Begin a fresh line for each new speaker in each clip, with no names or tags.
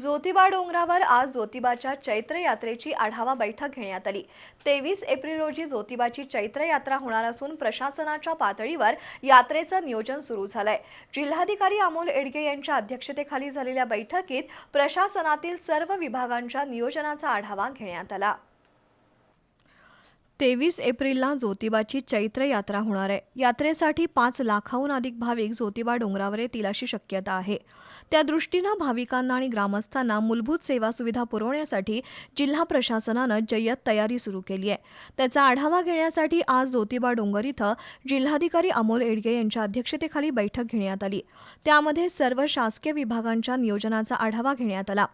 ज्योतिबा डोंगरावर आज ज्योतिबाच्या चैत्र यात्रेची आढावा बैठक घेण्यात आली. तेवीस एप्रिल रोजी ज्योतिबाची चैत्र यात्रा होणार असून प्रशासनाच्या पातळीवर यात्रेचं नियोजन सुरू झालंय. जिल्हाधिकारी अमोल एडगे यांच्या अध्यक्षतेखाली झालेल्या बैठकीत प्रशासनातील सर्व विभागांच्या नियोजनाचा आढावा घेण्यात आला. तेवीस एप्रिलला ज्योतिबाची चैत्र यात्रा होणार आहे. यात्रेसाठी पाच लाखाहून अधिक भाविक ज्योतिबा डोंगरावर येतील अशी शक्यता आहे. त्या दृष्टीनं भाविकांना आणि ग्रामस्थांना मूलभूत सेवा सुविधा पुरवण्यासाठी जिल्हा प्रशासनानं जय्यत तयारी सुरू केली आहे. त्याचा आढावा घेण्यासाठी आज ज्योतिबा डोंगर इथं जिल्हाधिकारी अमोल एडगे यांच्या अध्यक्षतेखाली बैठक घेण्यात आली. त्यामध्ये सर्व शासकीय विभागांच्या नियोजनाचा आढावा घेण्यात आला.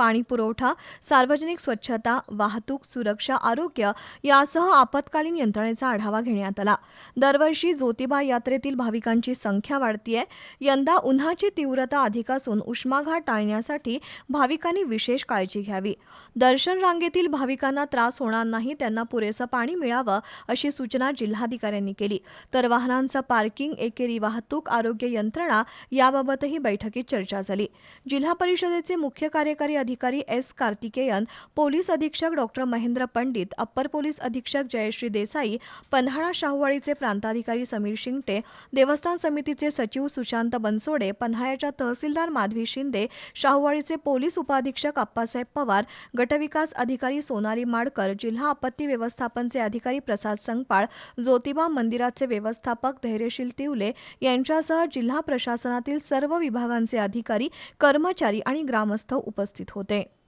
पाणी पुरवठा सार्वजनिक स्वच्छता वाहतूक सुरक्षा आरोग्य यासह आपत्कालीन यंत्रणेचा आढावा घेण्यात आला. दरवर्षी ज्योतिबा यात्रेतील भाविकांची संख्या वाढतीये. यंदा उन्हाची तीव्रता अधिक असून उष्माघात टाळण्यासाठी भाविकांनी विशेष काळजी घ्यावी. दर्शन रांगेतील भाविकांना त्रास होणार नाही त्यांना पुरेसं पाणी मिळावं अशी सूचना जिल्हाधिकाऱ्यांनी केली. तर वाहनांचं पार्किंग एकेरी वाहतूक आरोग्य यंत्रणा याबाबतही बैठकीत चर्चा झाली. जिल्हा परिषदेचे मुख्य कार्यकारी अधिकारी एस कार्तिकेयन पोलीस अधीक्षक doctor Mahendra Pandit upper police अधीक्षक जयश्री देसाई पन्हाळा शाहूवाडीचे प्रांताधिकारी समीर शिंगटे देवस्थान समितीचे सचिव सुशांत बनसोडे पन्हाळ्याच्या तहसीलदार माधवी शिंदे शाहूवाडीचे पोलीस उपअधीक्षक अप्पासाहेब पवार गटविकास अधिकारी सोनाली माडकर जिल्हा आपत्ती व्यवस्थापनचे अधिकारी प्रसाद संगपाळ ज्योतिबा मंदिराचे व्यवस्थापक धैर्यशील तिवले यांच्यासह जिल्हा प्रशासनातील सर्व विभागांचे अधिकारी कर्मचारी आणि ग्रामस्थ उपस्थित होते. today.